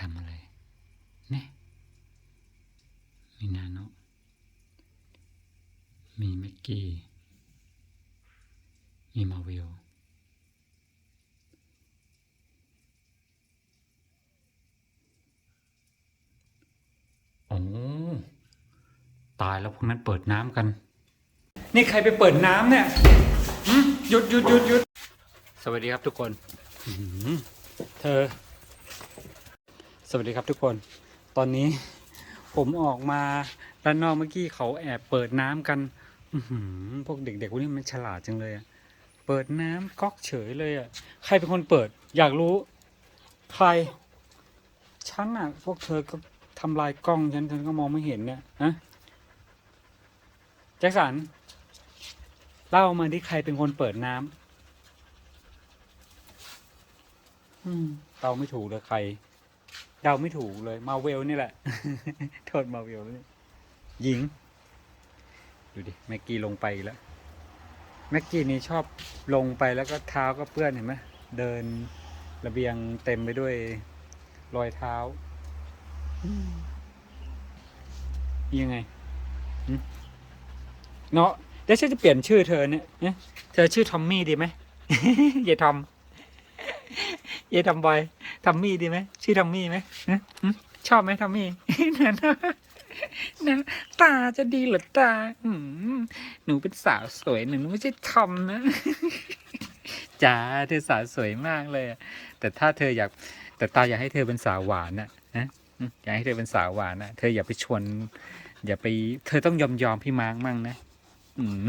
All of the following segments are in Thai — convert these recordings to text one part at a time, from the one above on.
ทำอะไรเนี่ยมีนาโนมีแม็กกี้ มีมาวิลโอ้ตายแล้วพวกนั้นเปิดน้ำกัน นี่ใครไปเปิดน้ำเนี่ยหึหยุดหยุดหยุดหยุดสวัสดีครับทุกคนอื้อหือเธอ สวัสดีครับทุกคน ตอนนี้ผมออกมาด้านนอกเมื่อกี้เขาแอบเปิดน้ำกันพวกเด็กๆพวกนี้มันฉลาดจังเลยอะเปิดน้ำก๊อกเฉยเลยอะใครเป็นคนเปิด อยากรู้ ใครฉันอะพวกเธอก็ทำลายกล้องฉันฉันก็มองไม่เห็นเนี่ยฮะแจ็คสันเล่ามาที่ใครเป็นคนเปิดน้ำอืมเดาไม่ถูกเลยใคร เดาไม่ถูกเลยมาเวลนี่แหละ โทษมาเวลนี่หญิง ดูดิ แม็กกี้ลงไปแล้ว แม็กกี้นี่ชอบลงไปแล้วก็เท้าก็เปื้อนเห็นไหมเดินระเบียงเต็มไปด้วยรอยเท้า ยังไงเนาะเดี๋ยวฉันจะเปลี่ยนชื่อเธอเนี่ยเธอชื่อทอมมี่ดีไหมอย่าทอม ย่าทอมบอยทอมมี่ดีไหมชื่อทอมมี่ไหมชอบไหมทอมมี่นั่นนะตาจะดีหรือตาอืหนูเป็นสาวสวยหนูไม่ใช่ทอมนะจ้าเธอสาวสวยมากเลยแต่ถ้าเธออยาก แต่ตาอยากให้เธอเป็นสาวหวานน่ะนะอยากให้เธอเป็นสาวหวานน่ะ เธออย่าไปชวน อย่าไป เธอต้องยอมยอมพี่มาร์กมั่งนะอืม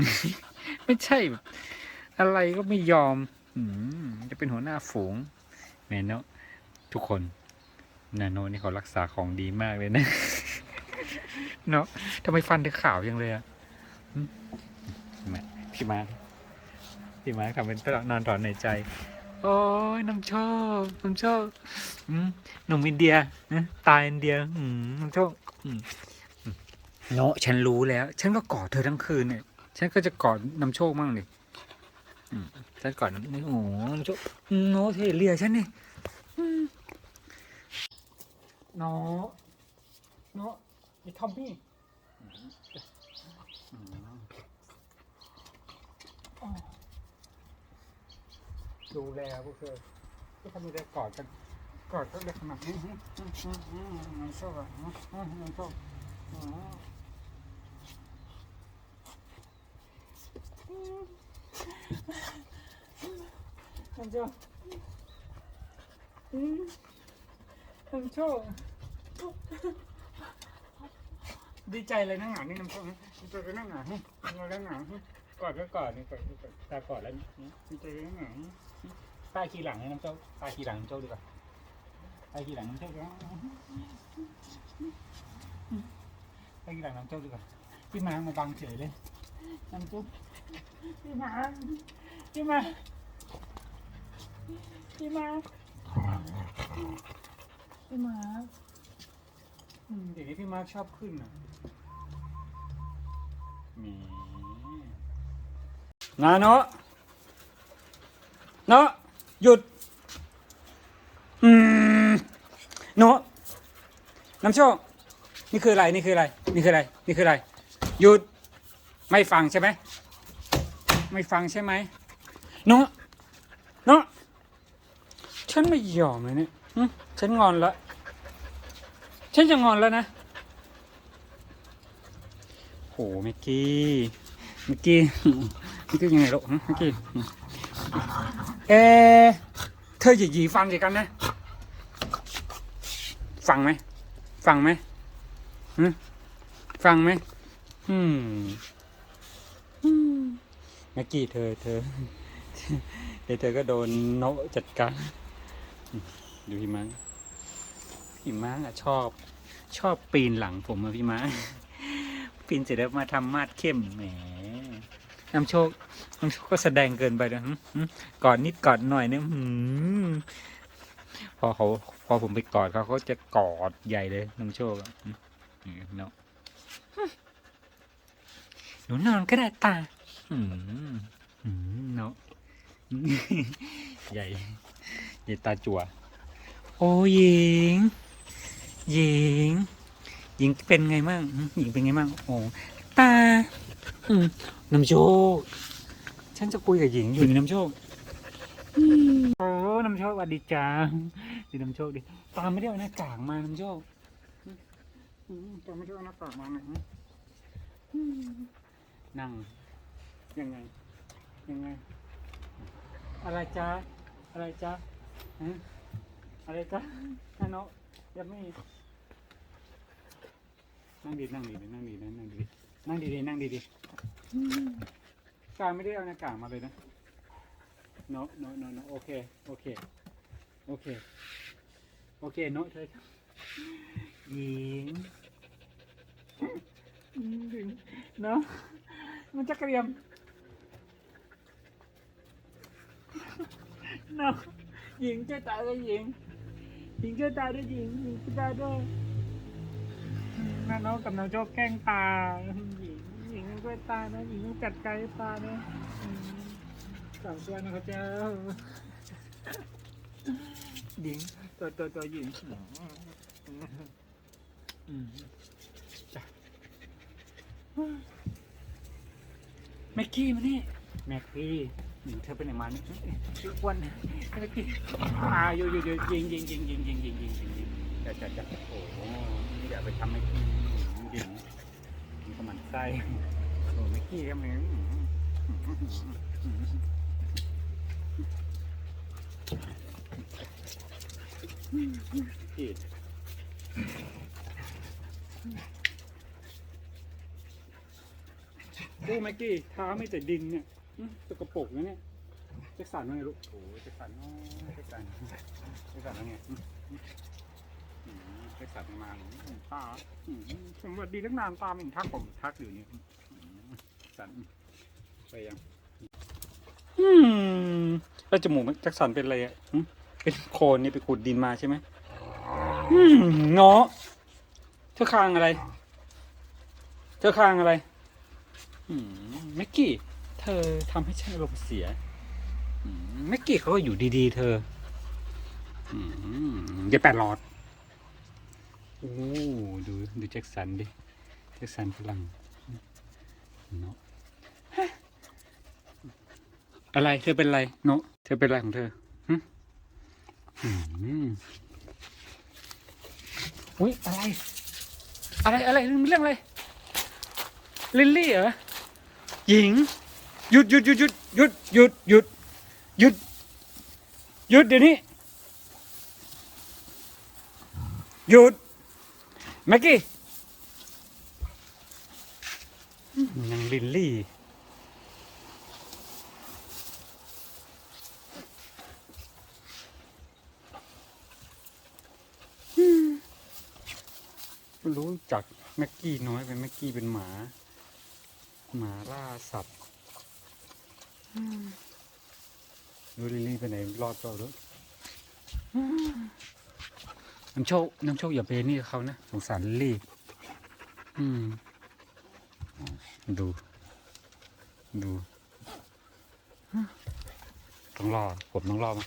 ไม่ใช่ อะไรก็ไม่ยอม อืมจะเป็นหัวหน้าฝูง แมนเนาะทุกคนนาโนนี่เขารักษาของดีมากเลยนะ เนาะทำไมฟันเธอขาวยังเลยอะอืมทำไมพี่มาร์คพี่มาร์คทำเป็นตลอดนอนถอนในใจ โอ้ยน้ำชอบน้ำชอบหนุ่มอินเดียนะตายอินเดียน้ำโชคอืมอืมโนฉันรู้แล้ว ฉันก็กอดเธอทั้งคืนเนี่ย ฉันก็จะกอดน้ำโชคมั่งเลย ฉันกอดน้ำโอ้โหน้ำโชคอืมโนเทเลียฉันนี่อืมโนโนไอ้ทอมมี่อืมอืมอ๋อดูแลพวกเธอก็ทำไมได้กอดกันกอดก็เล็กขนาดนี้อืมอืมอืมอืมน้ำโชอะ มอืมน้ำโชคอืมน้ำโชคอืมน้ำโชคดีใจเลยนั่งหงานี่น้ำโชคนะดีใจเลยนั่งหงานี่นั่งหงานี่กอดก็กอดนี่กอดก็กอดตากอดแล้วนี่ดีใจเลยนั่งหงานี่ตาขี่หลังให้น้ำโชคตาขี่หลังน้ำโชคดีกว่าไปกี่หลังน้ำโชคดีกว่าไปกี่หลังน้ำโชคดีกว่าพี่มามาบังเฉยเลยน้ำโชคพี่มาพี่มา พี่มาพี่มาอืมเดี๋ยวนี้พี่มาชอบขึ้นอะมีนาเนาะเนาะหยุด อืมโนน้ำโชคนี่คืออะไร นี่คืออะไร นี่คืออะไร นี่คืออะไร หยุด ไม่ฟังใช่ไหม ไม่ฟังใช่ไหมโนโนฉันไม่ ยอมเลยเนี่ยฉันงอนละ ฉันจะงอนแล้วนะ โหเมื่อกี้ เมื่อกี้เมื่อกี้ยังไงลูกเมื่อกี้ เอะเธออย่าหยีฟังสิกันนะ ฟังไหม ฟังไหมฮะฟังไหมอืมอืมเมกี้เธอเธอเดี๋ยวเธอก็โดนโนจัดการ ดูพี่มังพี่มังอะชอบ ชอบปีนหลังผมอะพี่มังปีนเสร็จแล้วมาทำมาดเข้มแหมน้ำโชคน้ำโชคก็แสดงเกินไปนะหึหึกอดนิดกอดหน่อยเนี่ยหืมพอเขาพอผมไปกอดเขาเขาจะกอดใหญ่เลยน้ำโชคอะหึหึเนาะหนูนอนก็ได้ตาอืมอืมเนาะใหญ่ ใหญ่ตาจั่ว โอ้หญิง หญิง หญิงเป็นไงบ้างหึหญิงเป็นไงบ้างโอ้ตา อืมน้ำโชค ฉันจะคุยกับหญิงอยู่ในน้ำโชคอืมโอ้น้ำโชคสวัสดีจ้าดีน้ำโชคดิตาไม่ได้เอาหน้ากากมาน้ำโชคอืมตาไม่ได้เอาหน้ากากมานะอืมนั่งยังไงยังไง อะไรจ๊ะอะไรจ๊ะฮะ อะไรจ๊ะฮันโนยังไม่นั่งดีนั่งดีนั่งดีนั่งดีนั่งดีนั่งดีการไม่ได้เอาหน้ากากมาเลยนะ no no no no โอเคโอเคโอเคโอเคโนเธอหญิงเนาะมันจะเกรียม no หญิงช่วยตายด้วยหญิง หญิงช่วยตายด้วยหญิงหญิงช่วยตายด้วยน้าน้องกับน้องโจ๊กแกล้งตาหญิงหญิงช่วยตายนะหญิงต้องจัดการให้ตานะสองตัวนะครับเจ้าหญิงตัวตัวตัวหญิงจ้ะแม็กกี้มานี่แม็กกี้ หญิงเธอไปไหนมาเนี่ยชื่ออ้วนแม็กกี้อ่าอยู่อยู่อยู่ยิงยิงยิงยิงยิงยิงยิงยิงยิงจะจะจะโอ้โหอย่าไปทำแม็กกี้ยิงมันก็มันไส้โอ้แม็กกี้ก็มึงอีโอ้แม็กกี้เท้าไม่แต่ดินเนี่ย อืมสกปรกนะเนี่ยจ๊สันว่าไงลูกโอ้จ๊สันน้อยจ๊สันจ๊สันว่าไงอืมอืมอืมเจ๊สันมาอืมตาอืมสวัสดีตั้งนานตามอีกทักผมทักอยู่เนี่ยสันไปยังอืมแล้วจมูกแจ็คสันเป็นอะไรอะเป็นโคลนนี่ไปขุดดินมาใช่ไหมอืมเงาะเธอคางอะไร เธอคางอะไร อืมแม็กกี้ เธอทำให้ฉันอารมณ์เสียอืมแม็กกี้เขาก็อยู่ดีๆ เธออืมเดี๋ยวแปดหลอดโอ้ดูดูแจ็คสันดิแจ็คสันพลังเนาะอะไรเธอเป็นไรเนาะเธอเป็นไรของเธอหึอืมอุ้ยอะไร อะไรอะไรเรื่องอะไรลิลลี่เหรอหญิง หยุดหยุดหยุดหยุดหยุดหยุดหยุดหยุดหยุดเดี๋ยวนี้หยุดแม็กกี้นางลิลลี่รู้จักแม็กกี้น้อยเป็นแม็กกี้เป็นหมา หมาล่าสัตว์ ดูลิลลี่ไปไหนรอดเปล่าด้วยอืมน้ำโชคน้ำโชคอย่าไปนี่กับเขานะสงสารลิลลี่อืมดู ดูต้องรอผมต้องรอมา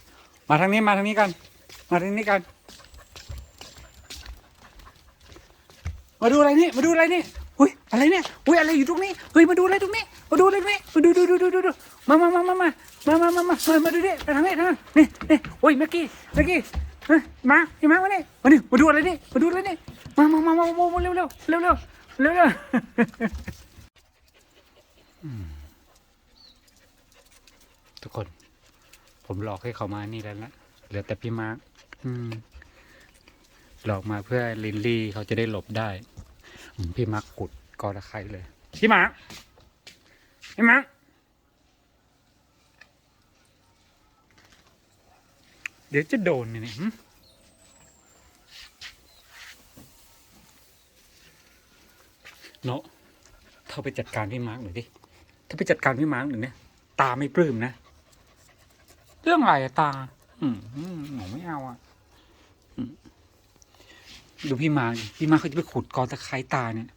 มาทางนี้มาทางนี้กัน มาทางนี้กัน มาดูอะไรนี่มาดูอะไรนี่อุ้ยอะไรเนี่ยอุ้ยอะไรอยู่ตรงนี้เฮ้ยมาดูอะไรตรงนี้มาดูอะไรตรงนี้มาดูดูดูดูดูดู มามามามามามามามามามามาดูดิไปทางนี้ทางนี้นี่นี่โอ้ยเมื่อกี้เมื่อกี้มาพี่มามานี่มานี่มาดูอะไรนี่มาดูอะไรนี่มามามามามาเร็วเร็วเร็วเร็วเร็วเร็วทุกคน ผมหลอกให้เขามานี่แล้วนะเหลือแต่พี่มาร์คหลอกมาเพื่อลินลี่เขาจะได้หลบได้ พี่มาร์กกุดกอตะไครเลย พี่มาร์กพี่มาร์ก เดี๋ยวจะโดนเนี่ยเนาะเธอไปจัดการพี่มาร์กหน่อยดิถ้าไปจัดการพี่มาร์กหน่อยเนี่ยตาไม่ปลื้มนะ เรื่องอะไรอะตา อืมอืมหนูไม่เอาอะดูพี่มาร์คดิพี่มาร์คเขาจะไปขุดกอตะไคร้ตาเนี่ย